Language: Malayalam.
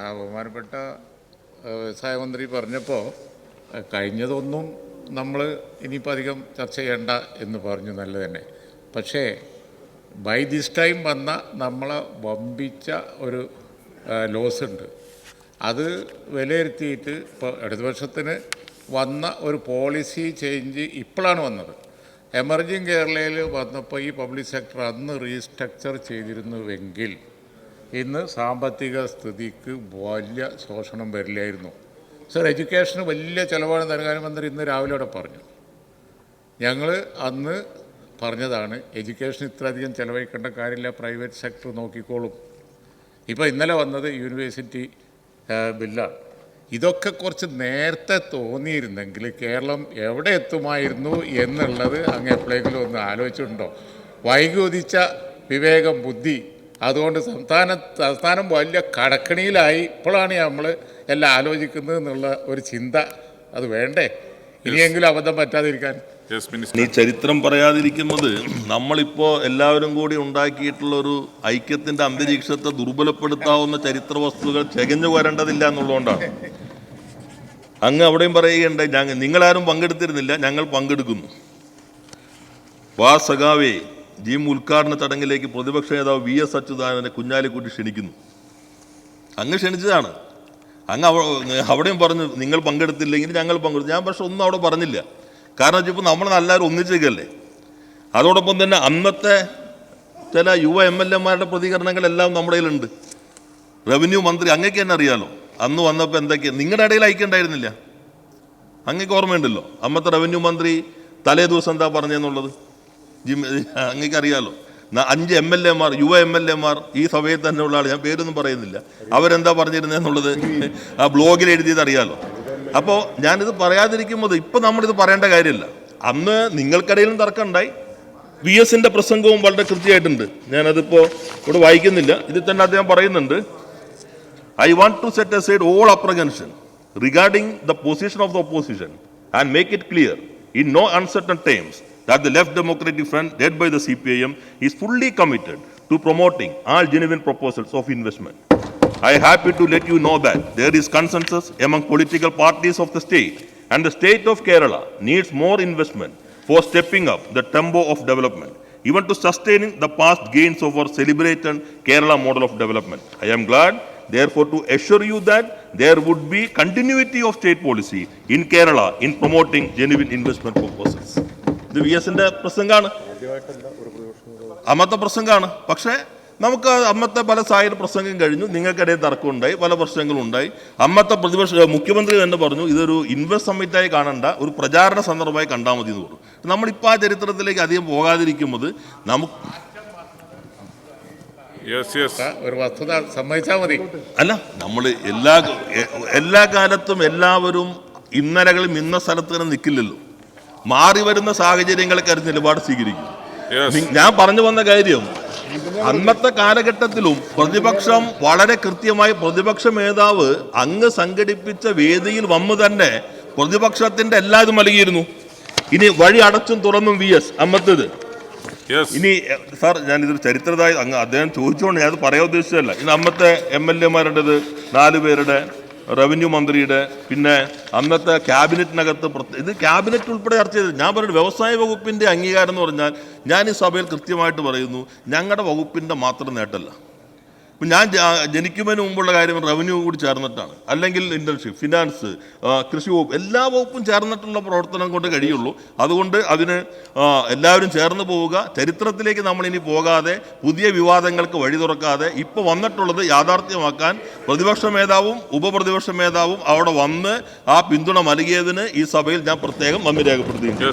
ആ ബഹുമാനപ്പെട്ട വ്യവസായ മന്ത്രി പറഞ്ഞപ്പോൾ കഴിഞ്ഞതൊന്നും നമ്മൾ ഇനിയിപ്പോൾ അധികം ചർച്ച ചെയ്യേണ്ട എന്ന് പറഞ്ഞു നല്ല തന്നെ പക്ഷേ ബൈ ദിസ് ടൈം വന്ന നമ്മളെ വമ്പിച്ച ഒരു ലോസ് ഉണ്ട്. അത് വിലയിരുത്തിയിട്ട് ഇപ്പോൾ ഇടതുപക്ഷത്തിന് വന്ന ഒരു പോളിസി ചേഞ്ച് ഇപ്പോഴാണ് വന്നത്. എമർജിങ് കേരളയിൽ വന്നപ്പോൾ ഈ പബ്ലിക് സെക്ടർ അന്ന് റീസ്ട്രക്ചർ ചെയ്തിരുന്നുവെങ്കിൽ ഇന്ന് സാമ്പത്തിക സ്ഥിതിക്ക് വലിയ ശോഷണം വരില്ലായിരുന്നു. സർ എഡ്യൂക്കേഷന് വലിയ ചിലവാണ് ധനകാര്യമന്ത്രി ഇന്ന് രാവിലെ അവിടെ പറഞ്ഞു. ഞങ്ങൾ അന്ന് പറഞ്ഞതാണ് എഡ്യൂക്കേഷൻ ഇത്രയധികം ചിലവഴിക്കേണ്ട കാര്യമില്ല പ്രൈവറ്റ് സെക്ടർ നോക്കിക്കോളും. ഇപ്പോൾ ഇന്നലെ വന്നത് യൂണിവേഴ്സിറ്റി ബില്ലാണ് ഇതൊക്കെ കുറച്ച് നേരത്തെ തോന്നിയിരുന്നെങ്കിൽ കേരളം എവിടെ എത്തുമായിരുന്നു എന്നുള്ളത് അങ്ങ് എപ്പോഴെങ്കിലും ഒന്ന് ആലോചിച്ചിട്ടുണ്ടോ? വൈകുതിച്ച വിവേകം ബുദ്ധി അതുകൊണ്ട് സംസ്ഥാന സംസ്ഥാനം വലിയ കടക്കണിയിലായി ഇപ്പോഴാണ് നമ്മൾ എല്ലാം ആലോചിക്കുന്നത് എന്നുള്ള ഒരു ചിന്ത അത് വേണ്ടേ? ഇനിയെങ്കിലും അബദ്ധം പറ്റാതിരിക്കാൻ. ഈ ചരിത്രം പറയാതിരിക്കുന്നത് നമ്മളിപ്പോൾ എല്ലാവരും കൂടി ഉണ്ടാക്കിയിട്ടുള്ള ഒരു ഐക്യത്തിന്റെ അന്തരീക്ഷത്തെ ദുർബലപ്പെടുത്താവുന്ന ചരിത്ര വസ്തുക്കൾ ചകഞ്ഞു വരേണ്ടതില്ല എന്നുള്ളതുകൊണ്ടാണ്. അങ്ങ് അവിടെയും പറയുകയുണ്ട് ഞങ്ങൾ നിങ്ങളാരും പങ്കെടുത്തിരുന്നില്ല ഞങ്ങൾ പങ്കെടുക്കുന്നു. വാ സഖാവേ ജിം ഉദ്ഘാടന ചടങ്ങിലേക്ക് പ്രതിപക്ഷ നേതാവ് വി എസ് അച്യുതാനന്ദനെ കുഞ്ഞാലിക്കുട്ടി ക്ഷണിക്കുന്നു. അങ്ങ് ക്ഷണിച്ചതാണ്. അങ്ങ് അവ- അവിടെയും പറഞ്ഞു നിങ്ങൾ പങ്കെടുത്തില്ലെങ്കിൽ ഞങ്ങൾ പങ്കെടുത്തു ഞാൻ പക്ഷെ ഒന്നും അവിടെ പറഞ്ഞില്ല. കാരണം വെച്ചാൽ ഇപ്പോൾ നമ്മൾ എല്ലാവരും ഒന്നിച്ചേക്കല്ലേ അതോടൊപ്പം തന്നെ അന്നത്തെ ചില യുവ എം എൽ എമാരുടെ പ്രതികരണങ്ങളെല്ലാം നമ്മുടെ കയ്യിലുണ്ട്. റവന്യൂ മന്ത്രി അങ്ങേക്ക് തന്നെ അറിയാലോ. അന്ന് വന്നപ്പോൾ എന്തൊക്കെയാണ് നിങ്ങളുടെ ഇടയിൽ ഐക്യണ്ടായിരുന്നില്ല അങ്ങേക്ക് ഓർമ്മയുണ്ടല്ലോ. അന്നത്തെ റവന്യൂ മന്ത്രി തലേ ദിവസം എന്താ പറഞ്ഞെന്നുള്ളത്? ജിം അങ്ങേക്ക് അറിയാലോ അഞ്ച് എം എൽ എമാർ യുവ എം എൽ എമാർ ഈ സഭയിൽ തന്നെ ഉള്ള ആൾ ഞാൻ പേരൊന്നും പറയുന്നില്ല. അവരെന്താ പറഞ്ഞിരുന്നെന്നുള്ളത് ആ ബ്ലോഗിൽ എഴുതിയത് അറിയാലോ അപ്പോൾ ഞാനിത് പറയാതിരിക്കുമ്പോൾ ഇപ്പം നമ്മളിത് പറയേണ്ട കാര്യമില്ല. അന്ന് നിങ്ങൾക്കിടയിലും തർക്കം ഉണ്ടായി വി എസിന്റെ പ്രസംഗവും വളരെ കൃത്യമായിട്ടുണ്ട്. ഞാനതിപ്പോൾ ഇവിടെ വായിക്കുന്നില്ല. ഇതിൽ തന്നെ അദ്ദേഹം പറയുന്നുണ്ട് I want to set aside all apprehension regarding the position of the opposition and make it clear in no uncertain terms that the Left Democratic Front, led by the CPIM, is fully committed to promoting all genuine proposals of investment. I am happy to let you know that there is consensus among political parties of the state and the state of Kerala needs more investment for stepping up the tempo of development, even to sustaining the past gains of our celebrated Kerala model of development. I am glad therefore to assure you that there would be continuity of state policy in Kerala in promoting genuine investment proposals. ഇത് വി എസിന്റെ പ്രസംഗമാണ്. അമ്മത്തെ പ്രസംഗമാണ്. പക്ഷേ നമുക്ക് അമ്മത്തെ പല സാഹചര്യ പ്രസംഗം കഴിഞ്ഞു. നിങ്ങൾക്കിടയിൽ തർക്കമുണ്ടായി. പല പ്രശ്നങ്ങളും ഉണ്ടായി അമ്മത്തെ പ്രതിപക്ഷ മുഖ്യമന്ത്രി തന്നെ പറഞ്ഞു ഇതൊരു ഇൻവെസ്റ്റ് സമ്മിറ്റായി കാണണ്ട. ഒരു പ്രചാരണ സന്ദർഭമായി കണ്ടാൽ മതി എന്ന് പറഞ്ഞു. നമ്മളിപ്പോൾ ആ ചരിത്രത്തിലേക്ക് അധികം പോകാതിരിക്കുന്നത് നമുക്ക് ഒരു വസ്തുത സമ്മതിച്ചാൽ മതി. അല്ല നമ്മൾ എല്ലാ എല്ലാ കാലത്തും എല്ലാവരും ഇന്നലകളും ഇന്ന സ്ഥലത്ത് തന്നെ നിൽക്കില്ലല്ലോ മാറി വരുന്ന സാഹചര്യങ്ങൾക്കനുസരിച്ച് നിലപാട് സ്വീകരിക്കും. ഞാൻ പറഞ്ഞു വന്ന കാര്യം അന്നത്തെ കാലഘട്ടത്തിലും പ്രതിപക്ഷം വളരെ കൃത്യമായി പ്രതിപക്ഷ മേധാവ് അങ്ങ് സംഘടിപ്പിച്ച വേദിയിൽ വന്ന് തന്നെ പ്രതിപക്ഷത്തിന്റെ എല്ലാതും നൽകിയിരുന്നു ഇനി വഴി അടച്ചും തുറന്നും വി എസ് അമ്മത്തത് ഇനി സാർ ഞാൻ ഇതൊരു ചരിത്രതായി അങ്ങ് അദ്ദേഹം ചോദിച്ചുകൊണ്ട് ഞാൻ അത് പറയാൻ ഉദ്ദേശിച്ചതല്ല. ഇന്ന് അമ്മത്തെ എം എൽ എമാരുടേത് നാല് പേരുടെ റവന്യൂ മന്ത്രിയുടെ പിന്നെ അന്നത്തെ ക്യാബിനറ്റിനകത്ത് ഇത് ക്യാബിനറ്റ് ഉൾപ്പെടെ ചർച്ച ചെയ്തത് ഞാൻ പറഞ്ഞു വ്യവസായ വകുപ്പിന്റെ അംഗീകാരം എന്ന് പറഞ്ഞാൽ ഞാൻ ഈ സഭയിൽ കൃത്യമായിട്ട് പറയുന്നു ഞങ്ങളുടെ വകുപ്പിന്റെ മാത്രം നേട്ടമല്ല. ഞാൻ ജനിക്കുന്നതിന് മുമ്പുള്ള കാര്യം റവന്യൂ കൂടി ചേർന്നിട്ടാണ്. അല്ലെങ്കിൽ ഇന്റേൺഷിപ്പ് ഫിനാൻസ് കൃഷി വകുപ്പ് എല്ലാ വകുപ്പും ചേർന്നിട്ടുള്ള പ്രവർത്തനം കൊണ്ട് കഴിയുള്ളൂ. അതുകൊണ്ട് അതിന് എല്ലാവരും ചേർന്ന് പോവുക. ചരിത്രത്തിലേക്ക് നമ്മളിനി പോകാതെ പുതിയ വിവാദങ്ങൾക്ക് വഴി തുറക്കാതെ ഇപ്പോൾ വന്നിട്ടുള്ളത് യാഥാർത്ഥ്യമാക്കാൻ പ്രതിപക്ഷ മേധാവും ഉപപ്രതിപക്ഷ മേധാവും അവിടെ വന്ന് ആ പിന്തുണ നൽകിയതിന് ഈ സഭയിൽ ഞാൻ പ്രത്യേകം നന്ദി രേഖപ്പെടുത്തുകയും ചെയ്യും.